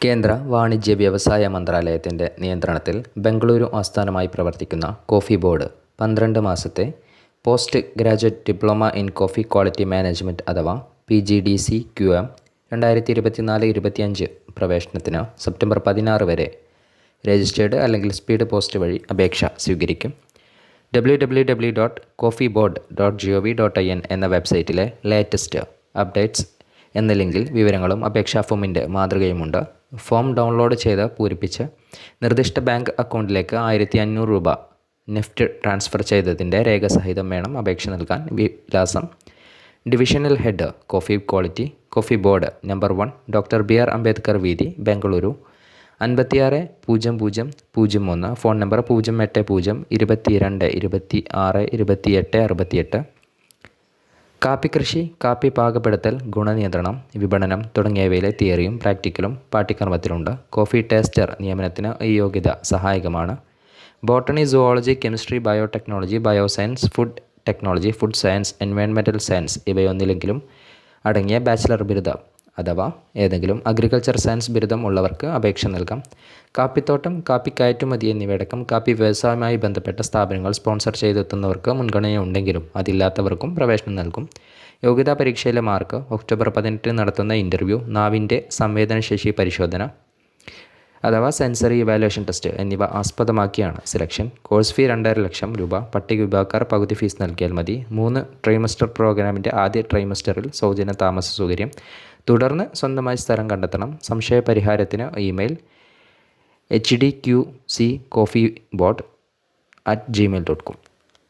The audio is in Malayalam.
കേന്ദ്ര വാണിജ്യ വ്യവസായ മന്ത്രാലയത്തിന്റെ നിയന്ത്രണത്തിൽ ബംഗളൂരു ആസ്ഥാനമായി പ്രവർത്തിക്കുന്ന കോഫി ബോർഡ് പന്ത്രണ്ട് മാസത്തെ post graduate diploma in coffee quality management അഥവാ P G D C Q M രണ്ടായിരത്തി ഇരുപത്തിനാല് ഇരുപത്തിയഞ്ച് പ്രവേശനത്തിന് സെപ്റ്റംബർ പതിനാറ് വരെ രജിസ്റ്റേർഡ് അല്ലെങ്കിൽ സ്പീഡ് പോസ്റ്റ് വഴി അപേക്ഷ സ്വീകരിക്കും. W W W dot coffee board dot G O V dot I N എന്ന വെബ്സൈറ്റിലെ ലേറ്റസ്റ്റ് അപ്ഡേറ്റ്സ് എന്ന ലിങ്കിൽ വിവരങ്ങളും അപേക്ഷാ ഫോമിന്റെ മാതൃകയുമുണ്ട്. ഫോം ഡൗൺലോഡ് ചെയ്ത് പൂരിപ്പിച്ച് നിർദ്ദിഷ്ട ബാങ്ക് അക്കൗണ്ടിലേക്ക് ആയിരത്തി അഞ്ഞൂറ് രൂപ നെഫ്റ്റ് ട്രാൻസ്ഫർ ചെയ്തതിന്റെ രേഖ സഹിതം വേണം അപേക്ഷ നൽകാൻ. വിലാസം. Divisional head coffee quality coffee board number one doctor B R Ambedkar വീതി ബംഗളൂരു. അൻപത്തിയാറ് പൂജ്യം പൂജ്യം പൂജ്യം ഒന്ന് ഫോൺ നമ്പർ പൂജ്യം എട്ട് പൂജ്യം ഇരുപത്തി രണ്ട് ഇരുപത്തി ആറ് ഇരുപത്തിയെട്ട് അറുപത്തിയെട്ട്. കാപ്പി കൃഷി കാപ്പി പാകപ്പെടുത്തൽ ഗുണനിയന്ത്രണം വിപണനം തുടങ്ങിയവയിലെ തിയറിയും പ്രാക്ടിക്കലും പാഠ്യക്രമത്തിലുണ്ട്. കോഫി ടേസ്റ്റർ നിയമനത്തിന് ഈ യോഗ്യത സഹായകമാണ്. Botany zoology chemistry biotechnology bioscience food technology food science എൻവയോൺമെന്റൽ science ഇവയൊന്നിലെങ്കിലും അടങ്ങിയ ബാച്ചിലർ ബിരുദം. അഥവാ ഏതെങ്കിലും അഗ്രികൾച്ചർ സയൻസ് ബിരുദം ഉള്ളവർക്ക് അപേക്ഷ നൽകാം. കാപ്പിത്തോട്ടം കാപ്പി കയറ്റുമതി എന്നിവയടക്കം കാപ്പി വ്യവസായവുമായി ബന്ധപ്പെട്ട സ്ഥാപനങ്ങൾ സ്പോൺസർ ചെയ്തെത്തുന്നവർക്ക് മുൻഗണനയുണ്ടെങ്കിലും അതില്ലാത്തവർക്കും പ്രവേശനം നൽകും. യോഗ്യതാ പരീക്ഷയിലെ മാർക്ക് ഒക്ടോബർ പതിനെട്ടിന് നടത്തുന്ന ഇന്റർവ്യൂ നാവിന്റെ സംവേദനശേഷി പരിശോധന അഥവാ സെൻസറി ഇവാലുവേഷൻ ടെസ്റ്റ് എന്നിവ ആസ്പദമാക്കിയാണ് സെലക്ഷൻ കോഴ്സ് ഫീ രണ്ടര ലക്ഷം രൂപ പട്ടിക വിഭാഗക്കാർ പകുതി ഫീസ് നൽകിയാൽ മതി. മൂന്ന് ട്രൈമസ്റ്റർ പ്രോഗ്രാമിന്റെ ആദ്യ ട്രൈമസ്റ്ററിൽ സൗജന്യ താമസ സൗകര്യം. തുടർന്ന് സ്വന്തമായി സ്ഥലം കണ്ടെത്തണം. സംശയ പരിഹാരത്തിന് email H D Q C coffee bot at Gmail dot com